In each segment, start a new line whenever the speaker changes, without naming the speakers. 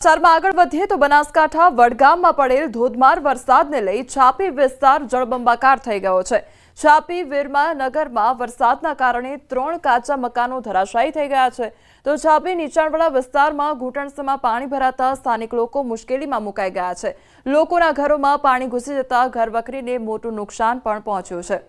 સમાચારમાં આગળ વધીએ તો બનાસકાંઠા, વડગામમાં પડેલ ધોધમાર વરસાદને લઈ છાપી વિસ્તાર જળબંબાકાર થઈ ગયો છે. છાપી વીરમા નગરમાં વરસાદના કારણે ત્રણ કાચા મકાનો ધરાશાયી થઈ ગયા છે. તો છાપી નીચાણવાળા વિસ્તારમાં ઘૂંટણસમાં પાણી ભરાતા સ્થાનિક લોકો મુશ્કેલીમાં મુકાઈ ગયા છે. લોકોના ઘરોમાં પાણી ઘૂસી જતા ઘરવકરીને મોટું નુકસાન પણ પહોંચ્યું છે.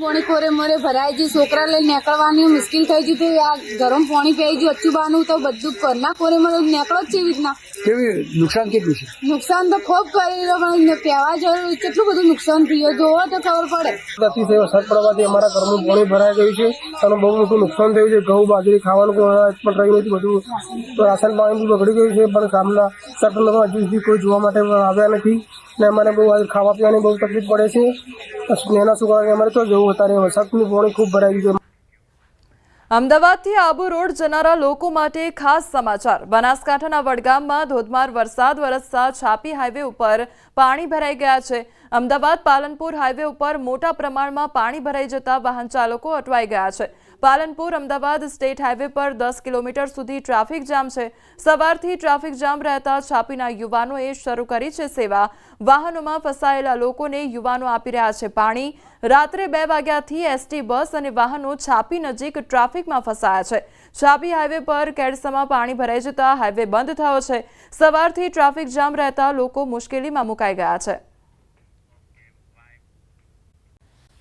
પોણી કોરે મરે ભરાઈ ગયું. છોકરા લઈને નીકળવાની મુશ્કેલ થઈ ગયું હતું. આ ગરમ પાણી પી ગયું અચ્છુબાનું તો બધું ઘરના કોરે મરે નીકળો જ કેવી રીતના.
કેવી નુકસાન કેટલું છે?
નુકસાન તો ખૂબ કરેલો પણ પહેવા જવું કેટલું બધું નુકસાન થયું? જોવો તો ખબર પડે.
અતિશય વરસાદ પડવાથી અમારા ઘરનું પાણી ભરાઈ ગયું છે. અને બહુ મોટું નુકસાન થયું છે. ઘઉં બાજરી ખાવાનું પણ રહ્યું નથી બધું. તો રાશન પાણી બગડી ગયું છે પણ ગામના સરપંચ હજુ સુધી કોઈ જોવા માટે આવ્યા નથી. ને અમારે બહુ ખાવા પીવાની બહુ તકલીફ પડે છે. એના છોકરાને અમારે તો જવું અત્યારે વરસાદની પોણી ખૂબ ભરાઈ ગયું.
અમદાવાદથી આબુ રોડ જનારા લોકો માટે ખાસ સમાચાર. બનાસકાંઠાના વડગામમાં ધોધમાર વરસાદ, વરસતા છાપી હાઈવે ઉપર પાણી ભરાઈ ગયા છે. અમદાવાદ પાલનપુર હાઈવે ઉપર મોટા પ્રમાણમાં પાણી ભરાઈ જતા વાહન ચાલકો અટવાઈ ગયા છે. પાલનપુર અમદાવાદ સ્ટેટ હાઈવે પર દસ કિલોમીટર સુધી ટ્રાફિક જામ છે. સવારથી ટ્રાફિક જામ રહેતા છાપીના યુવાનોએ શરૂ કરી છે સેવા. વાહનોમાં ફસાયેલા લોકોને યુવાનો આપી રહ્યા છે પાણી. રાત્રે બે વાગ્યાથી એસટી બસ અને વાહનો છાપી નજીક ટ્રાફિકમાં ફસાયા છે. છાપી હાઈવે પર કેડસમાં પાણી ભરાઈ જતા હાઈવે બંધ થયો છે. સવારથી ટ્રાફિક જામ રહેતા લોકો મુશ્કેલીમાં મુકાઈ ગયા છે.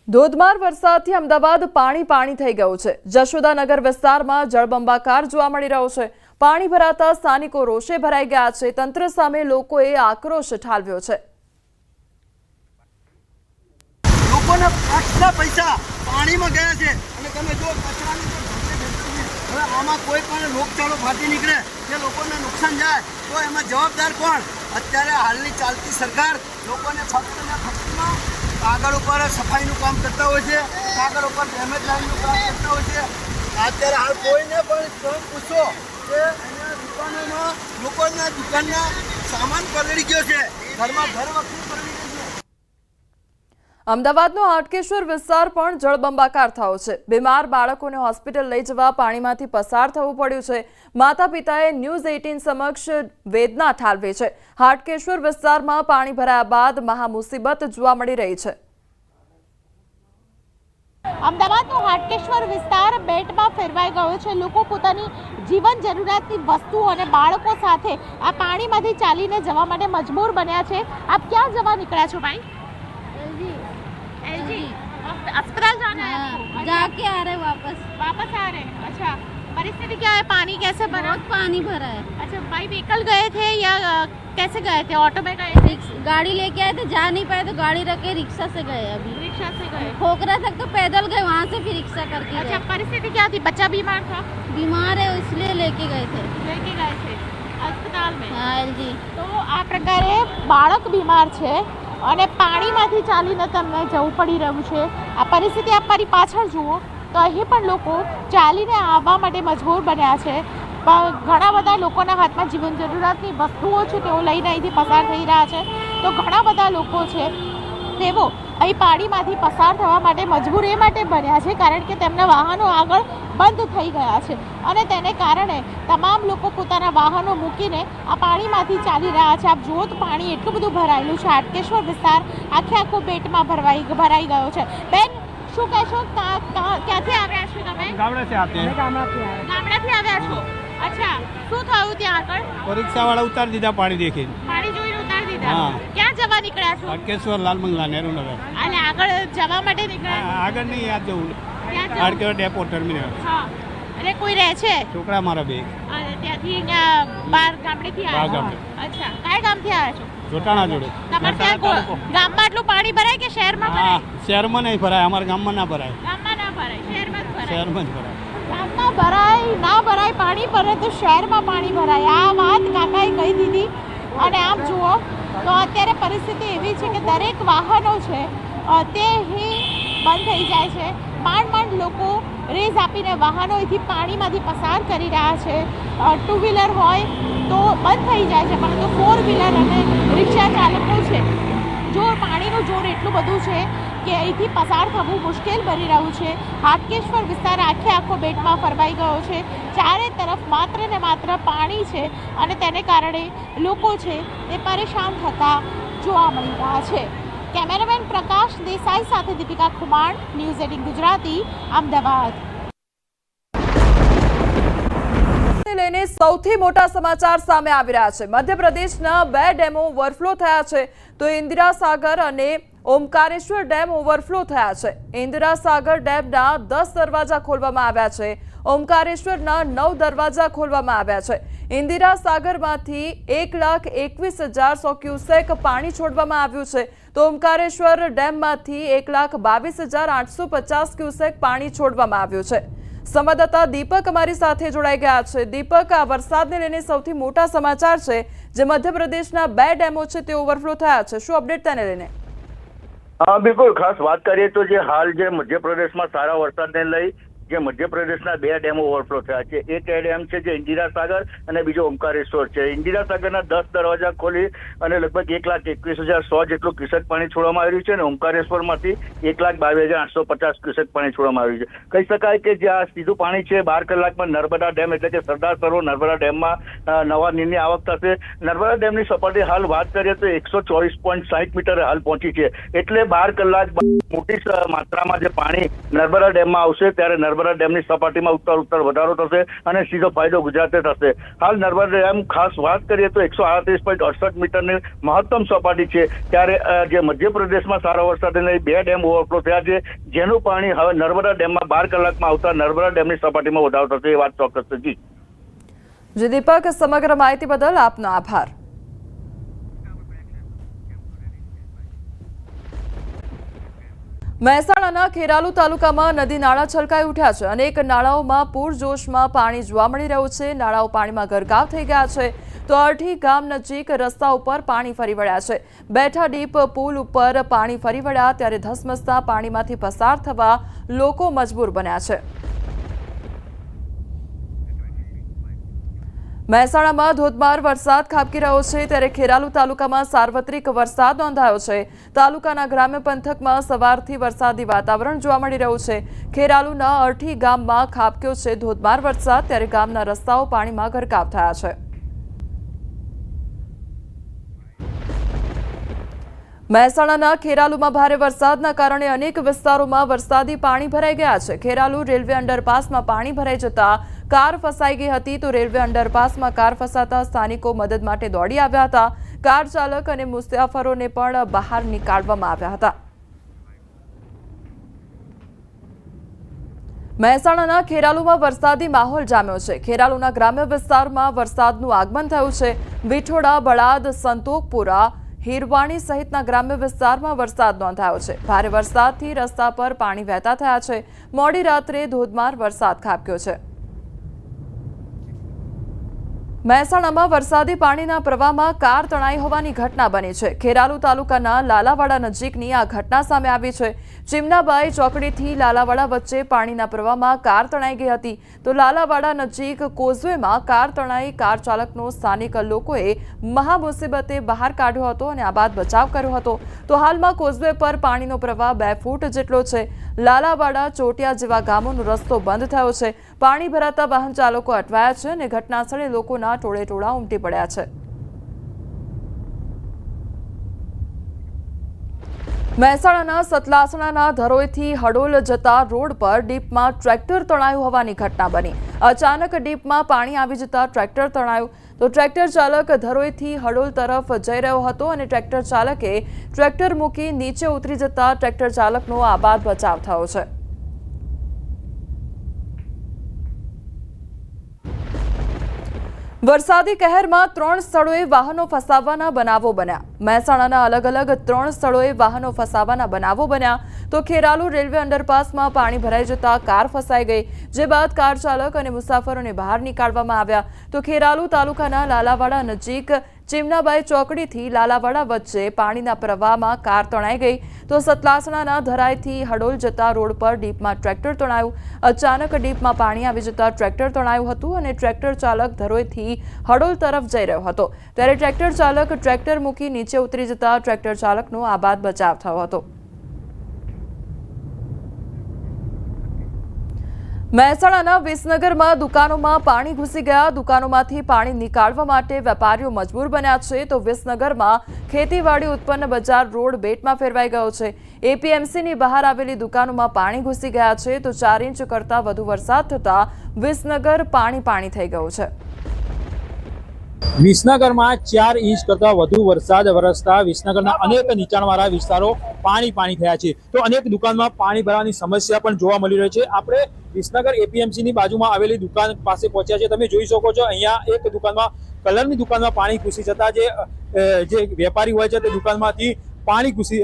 ધોધમાર વરસાદથી અમદાવાદ પાણી પાણી થઈ ગયું છે. જશોદાનગર વિસ્તારમાં જળબંબાકાર જોવા મળી રહ્યો છે. પાણી ભરાતા સ્થાનિકો રોષે ભરાઈ ગયા છે. તંત્ર સામે લોકોએ આક્રોશ ઠાલવ્યો છે.
લોકોના પૈસા પાણીમાં ગયા છે. જો જે આમાં કોઈ પણ રોગચાળો ફાટી નીકળે કે લોકોને નુકસાન જાય, તો એમાં જવાબદાર કોણ? અત્યારે હાલની ચાલતી સરકાર લોકોને ફક્ત ને ફક્તમાં કાગળ ઉપર સફાઈનું કામ કરતા હોય છે, કાગળ ઉપર ડેમેજ લાઈનનું કામ કરતા હોય છે. અત્યારે હાલ કોઈને પણ તમે પૂછો કે અહીંયા દુકાનોમાં લોકોના દુકાનના સામાન પલળી ગયો છે. ઘરમાં ઘર વખરી પલળી છે.
અમદાવાદનો હાટકેશ્વર વિસ્તાર પણ જળબંબાકાર થયો છે. બીમાર બાળકોને હોસ્પિટલ લઈ જવા પાણીમાંથી પસાર થવું પડ્યું છે. માતા પિતાએ ન્યૂઝ એઇટીન સમક્ષ વેદના ઠાલવી છે. હાટકેશ્વર વિસ્તારમાં પાણી ભરાયા બાદ મહામુસીબત જોવા મળી રહી છે.
અમદાવાદનો હાટકેશ્વર વિસ્તાર બેટમાં ફેરવાઈ ગયો છે. લોકો પોતાની જીવન જરૂરિયાતની વસ્તુઓ અને બાળકો સાથે આ પાણીમાંથી ચાલીને જવા માટે મજબૂર બન્યા છે. આપ ક્યાં જવા નીકળ્યા છો, ભાઈ? अस्पताल जाना है? हाँ,
जाके आ रहे वापस।
वापस आ रहे हैं? अच्छा परिस्थिति क्या है? पानी कैसे भरा?
बहुत पानी भरा है।
अच्छा भाई व्हीकल गए थे या कैसे गए थे? ऑटो में गए
गाड़ी लेके आए थे जा नहीं पाए तो गाड़ी रखे रिक्शा से गए अभी।
रिक्शा से गए?
खोखरा तक तो पैदल गए वहाँ से फिर रिक्शा करके
अच्छा परिस्थिति क्या थी? बच्चा बीमार था?
बीमार है इसलिए लेके गए थे।
लेके गए थे अस्पताल में?
हाँ जी।
तो आप बालक बीमार है અને પાણીમાંથી ચાલીને તમને જવું પડી રહ્યું છે. આ પરિસ્થિતિ આપ પાછળ જુઓ, તો અહીં પણ લોકો ચાલીને આવવા માટે મજબૂર બન્યા છે. ઘણા બધા લોકોના હાથમાં જીવન જરૂરિયાતની વસ્તુઓ છે, તેઓ લઈને અહીંથી પસાર થઈ રહ્યા છે. તો ઘણા બધા લોકો છે, તેઓ અહીં પાણીમાંથી પસાર થવા માટે મજબૂર એ માટે બન્યા છે કારણ કે તેમના વાહનો આગળ બંધ થઈ ગયા છે અને તેને કારણે તમામ લોકો પોતાના વાહનો મૂકીને આ પાણીમાંથી ચાલી રહ્યા છે. આપ જુઓ તો પાણી એટલું બધું ભરાયેલું છે. આટકેશ્વર વિસ્તાર આખે આખો બેટમાં ભરવાઈ ભરાઈ ગયો છે. બેન શું કહેશો? ક્યાંથી આવ્યા છો તમે? ગામડાથી આવ્યા. છો? અચ્છા. શું થયું ત્યાં આગળ?
પરીક્ષા વાળા ઉતારી દીધા પાણી દેખીને.
પાણી જોઈને ઉતારી દીધા? ક્યાં જવા નીકળ્યા છો?
હાટકેશ્વર લાલ મંગલા નહેરુ નગર.
અને આગળ જવા માટે નીકળ્યા?
આગળ નહીં યાદ જવું. Hatkeshwar depot terminal.
હા. અને કોઈ રહે છે?
છોકરા મારા બે.
અને ત્યાંથી બાર ગામડેથી
બહાર
આવ્યા
ગામડે.
અચ્છા. કયા ગામથી આવ્યા છો?
જોટાણા જોડે.
તમારે ત્યાં ગામમાં આટલું પાણી ભરાય કે શહેરમાં ભરાય?
શહેરમાં નહીં ભરાય અમારા ગામમાં ના ભરાય.
ગામમાં ના ભરાય શહેરમાં જ ભરાય.
શહેરમાં જ ભરાય.
ગામમાં ભરાય ના ભરાય પાણી ભરે તો શહેરમાં પાણી ભરાય. આ વાત કાકાએ કહી દીધી. અને આમ જુઓ તો અત્યારે પરિસ્થિતિ એવી છે કે દરેક વાહનો છે તે બંધ થઈ જાય છે. માંડ માંડ લોકો રેસ આપીને વાહનો અહીંથી પાણીમાંથી પસાર કરી રહ્યા છે. ટુ વ્હીલર હોય તો બંધ થઈ જાય છે, પરંતુ ફોર વ્હીલર અને રિક્ષા ચાલકો છે. જોર પાણીનું જોર એટલું બધું છે કે અહીંથી પસાર થવું મુશ્કેલ બની રહ્યું છે. હાટકેશ્વર વિસ્તાર આખે આખો બેટમાં ફરવાઈ ગયો છે. ચારે તરફ માત્ર ને માત્ર પાણી છે અને તેને કારણે લોકો છે તે પરેશાન થતા જોવા મળી રહ્યા છે. કેમેરામેન પ્રકાશ દેસાઈ સાથે દીપિકા ખુમાણ, ન્યૂઝ એટીન ગુજરાતી, અમદાવાદ.
લઈને સૌથી મોટા સમાચાર સામે આવી રહ્યા છે. મધ્યપ્રદેશના બે ડેમો ઓવરફ્લો થયા છે. તો ઇન્દિરા સાગર અને ઓમકારેશ્વર ડેમ ઓવરફ્લો થયા છે. ઇન્દિરા સાગર ડેમના દસ દરવાજા ખોલવામાં આવ્યા છે. ઓમકારેશ્વરના નવ દરવાજા ખોલવામાં આવ્યા છે. ઇન્દિરા સાગરમાંથી એક લાખ એકવીસ હજાર સો ક્યુસેક પાણી છોડવામાં આવ્યું છે. તો ઓમકારેશ્વર ડેમમાંથી એક લાખ બાવીસ હજાર આઠસો પચાસ ક્યુસેક પાણી છોડવામાં આવ્યું છે. સંવાદદાતા દીપક અમારી સાથે જોડાઈ ગયા છે. દીપક, આ વરસાદને લઈને સૌથી મોટા સમાચાર છે જે મધ્યપ્રદેશના બે ડેમો છે તે ઓવરફ્લો થયા છે. શું અપડેટ તેને લઈને?
હા બિલકુલ. ખાસ વાત કરીએ તો જે હાલ જે મધ્યપ્રદેશમાં સારા વરસાદને લઈ જે મધ્યપ્રદેશના બે ડેમો ઓવરફ્લો થયા છે. એક ડેમ છે જે ઇન્દિરા સાગર અને બીજો ઓમકારેશ્વર છે. ઇન્દિરા સાગરના દસ દરવાજા ખોલી અને લગભગ એક લાખ એકવીસ હજાર સો જેટલું ક્યુસેક પાણી છોડવામાં આવ્યું છે અને ઓમકારેશ્વરમાંથી એક લાખ બાવીસ હજાર આઠસો પચાસ ક્યુસેક પાણી છોડવામાં આવ્યું છે. કહી શકાય કે જે આ સીધું પાણી છે, બાર કલાકમાં નર્મદા ડેમ એટલે કે સરદાર સરોવર નર્મદા ડેમમાં નવા નીરની આવક થશે. નર્મદા ડેમની સપાટી હાલ વાત કરીએ તો એકસો ચોવીસ પોઈન્ટ સાહીઠ મીટરે હાલ પહોંચી છે. એટલે બાર કલાક મોટી માત્રામાં જે પાણી નર્મદા ડેમમાં આવશે, ત્યારે નર્મદા ડેમની સપાટીમાં ઉત્તર ઉત્તર વધારો થશે અને સીધો ફાયદો ગુજરાતે થશે. હાલ નર્મદા ડેમ ખાસ વાત કરીએ તો એકસો આડત્રીસ પોઈન્ટ અડસઠ મીટરની મહત્તમ સપાટી છે. ત્યારે જે મધ્યપ્રદેશમાં સારા વરસાદને લઈ બે ડેમ ઓવરફ્લો થયા છે. જેનું પાણી હવે નર્મદા ડેમમાં બાર કલાકમાં આવતા નર્મદા ડેમની સપાટીમાં વધારો થશે એ વાત ચોક્કસ છે. જી.
જી, દીપક, સમગ્ર માહિતી બદલ આપનો આભાર. મહેસાણાના ખેરાલુ તાલુકામાં નદી નાળા છલકાઈ ઉઠ્યા છે. અનેક નાળાઓમાં પૂરજોશમાં પાણી જોવા મળી રહ્યું છે. નાળાઓ પાણીમાં ગરકાવ થઈ ગયા છે. તો અરઠી ગામ નજીક રસ્તા ઉપર પાણી ફરી વળ્યા છે. બેઠા ડીપ પુલ ઉપર પાણી ફરી વળ્યા, ત્યારે ધસમસતા પાણીમાંથી પસાર થવા લોકો મજબૂર બન્યા છે. મહેસાણામાં ધોધમાર વરસાદ ખાબકી રહ્યો છે ત્યારે ખેરાલુ તાલુકામાં સાર્વત્રિક વરસાદ નોંધાયો છે. તાલુકાના ગ્રામ્ય પંથકમાં સવારથી વરસાદી વાતાવરણ જોવા મળી રહ્યું છે. ખેરાલુના અરઠી ગામમાં ખાબક્યો છે ધોધમાર વરસાદ, ત્યારે ગામના રસ્તાઓ પાણીમાં ગરકાવ થયા છે. મહેસાણાના ખેરાલુમાં ભારે વરસાદના કારણે અનેક વિસ્તારોમાં વરસાદી પાણી ભરાઈ ગયા છે. ખેરાલુ રેલવે અંડરપાસમાં પાણી ભરાઈ જતા કાર ફસાઈ ગઈ હતી તો રેલવે અંડરપાસમાં કાર ફસાતા સ્થાનિકો મદદ માટે દોડી આવ્યા હતા. કાર ચાલક અને મુસાફરોને પણ બહાર નીકાળવામાં આવ્યા હતા. મહેસાણાના ખેરાલુમાં વરસાદી માહોલ જામ્યો છે. ખેરાલુના ગ્રામ્ય વિસ્તારમાં વરસાદનું આગમન થયું છે. વિઠોડા, બળાદ સંતોકપુરા હીરવાણી સહિતના ગ્રામ્ય વિસ્તારમાં વરસાદ નોંધાયો છે. ભારે વરસાદથી રસ્તા પર પાણી વહેતા થયા છે. મોડી રાત્રે ધોધમાર વરસાદ ખાબક્યો છે. મહેસાણામાં વરસાદી પાણીના પ્રવાહમાં કાર તણાઈ હોવાની ઘટના બની છે. ખેરાલુ તાલુકાના લાલાવાડા નજીકની આ ઘટના સામે આવી છે. ચિમનાબાઈ ચોકડીથી લાલાવાડા વચ્ચે પાણીના પ્રવાહમાં કાર તણાઈ ગઈ હતી. તો લાલાવાડા નજીક કોઝવેમાં કાર તણાઈ કાર ચાલકનો સ્થાનિક લોકોએ મહા મુસીબતે બહાર કાઢ્યો હતો અને આ બાદ બચાવ કર્યો હતો. તો હાલમાં કોઝવે પર પાણીનો પ્રવાહ બે ફૂટ જેટલો છે. લાલાવાડા ચોટિયા જેવા ગામોનો રસ્તો બંધ થયો છે. પાણી ભરાતા વાહન ચાલકો અટવાયા છે અને ઘટનાસ્થળે લોકોના ટોળે ટોળા ઉમટી પડ્યા છે. મહેસાણાના સતલાસણાના ધરોઈથી હડોલ જતા રોડ પર ડીપમાં ટ્રેક્ટર તણાયું હોવાની ઘટના બની. અચાનક ડીપમાં પાણી આવી જતા ટ્રેક્ટર તણાયું. તો ટ્રેક્ટર ચાલક ધરોઈથી હડોલ તરફ જઈ રહ્યો હતો અને ટ્રેક્ટર ચાલકે ટ્રેક્ટર મૂકી નીચે ઉતરી જતા ટ્રેક્ટર ચાલકનો આબાદ બચાવ થયો છે. વરસાદી કહેરમાં ત્રણ સ્થળોએ વાહનો ફસાવાના બનાવો બન્યા. મહેસાણાના અલગ અલગ ત્રણ સ્થળોએ વાહનો ફસાવાના બનાવો બન્યા. તો ખેરાલુ રેલવે અંડરપાસમાં પાણી ભરાઈ જતા કાર ફસાઈ ગઈ, જે બાદ કાર ચાલક અને મુસાફરોને બહાર નીકાળવામાં આવ્યા. તો ખેરાલુ તાલુકાના લાલાવાડા નજીક ચીમનાબાઈ ચોકડીથી લાલાવાડા વચ્ચે પાણીના પ્રવાહમાં કાર તણાઈ ગઈ તો સતલાસણાના ધરાઈથી હડોલ જતા રોડ પર ડીપમાં ટ્રેક્ટર તણાયું. અચાનક ડીપમાં પાણી આવી જતા ટ્રેક્ટર તણાયું હતું અને ટ્રેક્ટર ચાલક ધરોઈથી હડોલ તરફ જઈ રહ્યો હતો. ત્યારે ટ્રેક્ટર ચાલક ટ્રેક્ટર મૂકી નીચે ઉતરી જતા ટ્રેક્ટર ચાલકનો આબાદ બચાવ થયો હતો. મહેસાણાના વિસનગરમાં દુકાનોમાં પાણી ઘૂસી ગયા. દુકાનોમાંથી પાણી નીકાળવા માટે વેપારીઓ મજબૂર બન્યા છે. તો વિસનગરમાં ખેતીવાડી ઉત્પન્ન બજાર રોડ બેટમાં ફેરવાઈ ગયો છે. એપીએમસીની બહાર આવેલી દુકાનોમાં પાણી ઘૂસી ગયા છે. તો ચાર ઇંચ કરતાં વધુ વરસાદ થતાં વિસનગર પાણી પાણી થઈ ગયું છે.
વિસનગરમાં ચાર ઇંચ કરતા વધુ વરસાદ વરસતા વિસનગરના અનેક નીચાણવાળા વિસ્તારો પાણી પાણી થયા છે. તો અનેક દુકાનમાં પાણી ભરવાની સમસ્યા પણ જોવા મળી રહી છે. આપણે વિસનગર એપીએમસી ની બાજુમાં આવેલી દુકાન પાસે પહોંચ્યા છે. તમે જોઈ શકો છો, અહીંયા એક દુકાનમાં કલરની દુકાનમાં પાણી ઘૂસી જતા જે જે વેપારી હોય છે તે દુકાનમાંથી પાણી ઘૂસી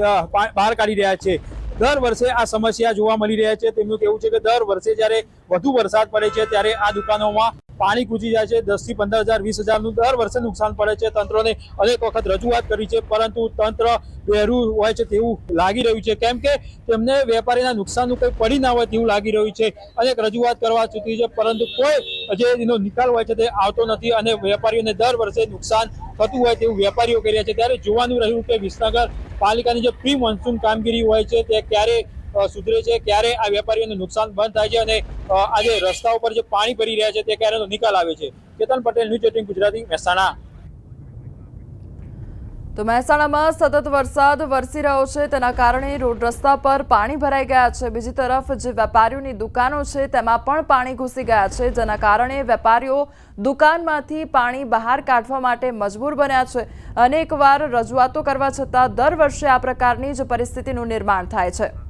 બહાર કાઢી રહ્યા છે. દર વર્ષે આ સમસ્યા જોવા મળી રહ્યા છે. તેમનું કહેવું છે કે દર વર્ષે જ્યારે વધુ વરસાદ પડે છે, ત્યારે આ દુકાનોમાં પાણી ઘૂસી જાય છે. દસથી પંદર હજાર, વીસ હજારનું દર વર્ષે નુકસાન પડે છે તંત્રને. અનેક વખત રજૂઆત કરી છે, પરંતુ તંત્ર વહેરું હોય છે તેવું લાગી રહ્યું છે. કેમ કે તેમને વેપારીના નુકસાનનું કંઈ પડી ના હોય તેવું લાગી રહ્યું છે. અનેક રજૂઆત કરવા ચૂકી છે, પરંતુ કોઈ જે એનો નિકાલ હોય છે તે આવતો નથી અને વેપારીઓને દર વર્ષે નુકસાન થતું હોય તેવું વેપારીઓ કરી રહ્યા છે. ત્યારે જોવાનું રહ્યું કે વિસનગર પાલિકાની જે પ્રી મોન્સૂન કામગીરી હોય છે તે ક્યારે સુધરે છે. ક્યારે આ વેપારીઓને નુકસાન બંધ થાય છે અને આજે રસ્તા ઉપર જે પાણી ભરી રહ્યા છે તે ક્યારેનો નિકાલ આવે છે? Ketan Patel news eighteen Gujarati, Mehsana.
તો મહેસાણામાં સતત વરસાદ વરસી રહ્યો છે. તેના કારણે રોડ રસ્તા પર પાણી ભરાઈ ગયા છે. બીજી તરફ જે વેપારીઓની દુકાનો છે, તેમાં પણ પાણી ઘૂસી ગયા છે. જેના કારણે વેપારીઓ દુકાનમાંથી પાણી બહાર કાઢવા માટે મજબૂર બન્યા છે. અનેકવાર રજૂઆતો કરવા છતાં દર વર્ષે આ પ્રકારની જ પરિસ્થિતિનું નિર્માણ થાય છે.